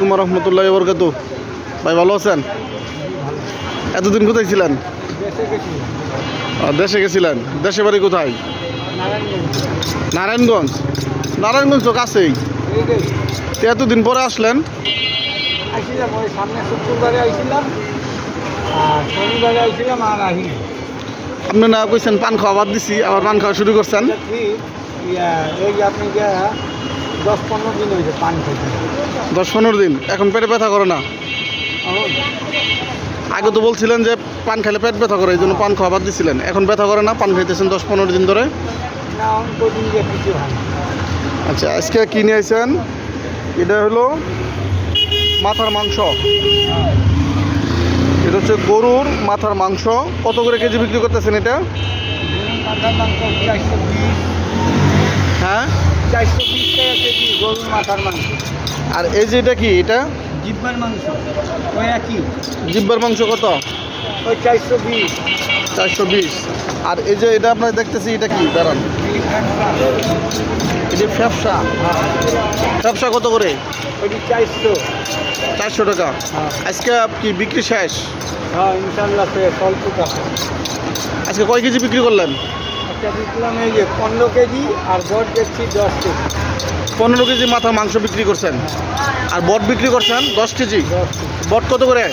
কুমার রহমতুল্লাহ বরকাতু। ভাই ভালো আছেন? এতদিন কোথায় ছিলেন? দেশে গেছিলেন? দেশে বাড়ি কোথায়? নারায়ণগঞ্জ। নারায়ণগঞ্জ তো কাছেই। এতদিন পরে আসলেন? আপনি না কইছেন পান খাওয়া বাদ দিছি আবার পান খাওয়া শুরু করছেন? দশ পনেরো দিন হয়েছে পান খেতে দশ পনেরো দিন? এখন পেটে ব্যথা করে না? আগে তো বলছিলেন যে পান খেলে পেট ব্যথা করে এই জন্য পান খাওয়া বাদ দিছিলেন। এখন ব্যথা করে না? পান খাইতেছেন দশ পনেরো দিন ধরে। আচ্ছা আজকে কি নিয়ে আইছেন? এটা হলো মাথার মাংস। এটা হচ্ছে গরুর মাথার মাংস। কত করে কেজি বিক্রি করতেছেন এটা? মাথার মাংস চারশো বিশ টাকা কেজি গরুর মাথার মাংস। আর এই যে এটা কি এটা? জিব্বার মাংস। ওই একই। জিব্বার মাংস কত? ওই চারশো বিশ। চারশো বিশ। আর এই যে এটা আপনার দেখতেছি এটা কি? দাঁড়ান। এই যে ফ্যাপসা। ফ্যাপসা কত করে? ওইটি চারশো। চারশো টাকা। হ্যাঁ। আজকে কি বিক্রি শেষ? হ্যাঁ ইনশাল্লাহ আজকে কয় কেজি বিক্রি করলেন? একটা দিচ্ছিলাম এই যে পনেরো কেজি আর বট দেখছি দশ কেজি। পনেরো কেজি মাথা মাংস বিক্রি করছেন? আর বট বিক্রি করছেন? দশ কেজি? বট কত করে?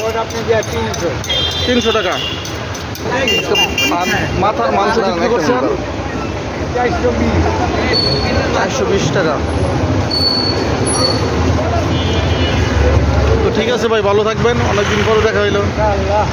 বট আপনি যে তিনশো। তিনশো টাকা। মাথার মাংস বিক্রি করছেন? চারশো বিশ। চারশো বিশ টাকা। তো ঠিক আছে ভাই ভালো থাকবেন। অনেকদিন পরে দেখা হইল। ইনশাআল্লাহ।